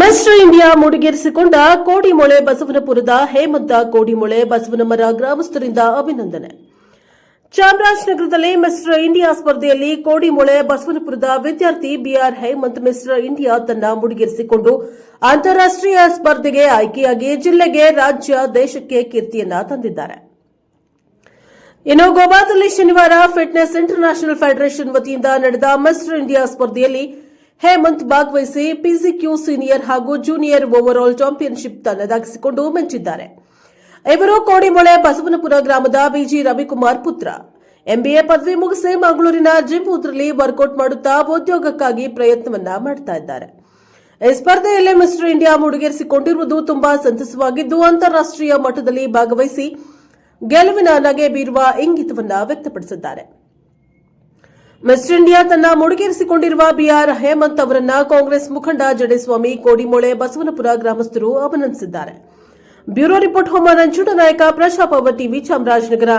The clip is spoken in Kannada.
ಮಿಸ್ಟರ್ ಇಂಡಿಯಾ ಮುಡಿಗೇರಿಸಿಕೊಂಡ ಕೋಡಿಮೊಳೆ ಬಸವನಪುರದ ಹೇಮಂತ ಕೋಡಿಮೊಳೆ ಬಸವನಮರ ಗ್ರಾಮಸ್ಥರಿಂದ ಅಭಿನಂದನೆ. ಚಾಮರಾಜನಗರದಲ್ಲಿ ಮಿಸ್ಟರ್ ಇಂಡಿಯಾ ಸ್ಪರ್ಧೆಯಲ್ಲಿ ಕೋಡಿಮೊಳೆ ಬಸವನಪುರದ ವಿದ್ಯಾರ್ಥಿ ಬಿಆರ್ ಹೇಮಂತ್ ಮಿಸ್ಟರ್ ಇಂಡಿಯಾ ತನ್ನ ಮುಡಿಗೇರಿಸಿಕೊಂಡು ಅಂತಾರಾಷ್ಟೀಯ ಸ್ಪರ್ಧೆಗೆ ಆಯ್ಕೆಯಾಗಿ ಜಿಲ್ಲೆಗೆ ರಾಜ್ಯ, ದೇಶಕ್ಕೆ ಕೀರ್ತಿಯನ್ನ ತಂದಿದ್ದಾರೆ. ಇನ್ನು ಗೋವಾದಲ್ಲಿ ಶನಿವಾರ ಫಿಟ್ನೆಸ್ ಇಂಟರ್ನ್ಯಾಷನಲ್ ಫೆಡರೇಷನ್ ವತಿಯಿಂದ ನಡೆದ ಮಿಸ್ಟರ್ ಇಂಡಿಯಾ ಸ್ಪರ್ಧೆಯಲ್ಲಿ ಹೇಮಂತ್ ಭಾಗವಹಿಸಿ ಪಿಸಿಕ್ಯೂ ಸೀನಿಯರ್ ಹಾಗೂ ಜೂನಿಯರ್ ಓವರ್ ಆಲ್ ಚಾಂಪಿಯನ್ಶಿಪ್ ತನ್ನದಾಗಿಸಿಕೊಂಡು ಮೆಚ್ಚಿದ್ದಾರೆ. ಇವರು ಕೋಡಿಮೊಳೆ ಬಸವನಪುರ ಗ್ರಾಮದ ಬಿಜಿ ರವಿಕುಮಾರ್ ಪುತ್ರ. ಎಂಬಿಎ ಪದವಿ ಮುಗಿಸಿ ಮಂಗಳೂರಿನ ಜಿಮ್ ಉದ್ರಲ್ಲಿ ವರ್ಕೌಟ್ ಮಾಡುತ್ತಾ ಉದ್ಯೋಗಕ್ಕಾಗಿ ಪ್ರಯತ್ನವನ್ನ ಮಾಡ್ತಾ ಇದ್ದಾರೆ. ಈ ಸ್ಪರ್ಧೆಯಲ್ಲಿ ಮಿಸ್ಟರ್ ಇಂಡಿಯಾ ಮುಡಿಗೇರಿಸಿಕೊಂಡಿರುವುದು ತುಂಬಾ ಸಂತಸವಾಗಿದ್ದು, ಅಂತಾರಾಷ್ಟ್ರೀಯ ಮಟ್ಟದಲ್ಲಿ ಭಾಗವಹಿಸಿ ಗೆಲುವಿನ ನಗೆ ಬೀರುವ ಇಂಗಿತವನ್ನ ವ್ಯಕ್ತಪಡಿಸಿದ್ದಾರೆ. ಮಿಸ್ಟರ್ ಇಂಡಿಯಾ ತನ್ನ ಮುಡುಗೇರಿಸಿಕೊಂಡಿರುವ ಬಿಆರ್ ಹೇಮಂತ್ ಅವರನ್ನ ಕಾಂಗ್ರೆಸ್ ಮುಖಂಡ ಜಡೇಸ್ವಾಮಿ ಕೋಡಿಮೊಳೆ ಬಸವನಪುರ ಗ್ರಾಮಸ್ಥರು ಅಭಿನಂದಿಸಿದ್ದಾರೆ ಬ್ಯೂರೋ ರಿಪೋರ್ಟ್, ಹೋಮ, ನಂಜುಂಡ ನಾಯಕ ಅವರ್ ಟಿವಿ ಚಾಮರಾಜನಗರ.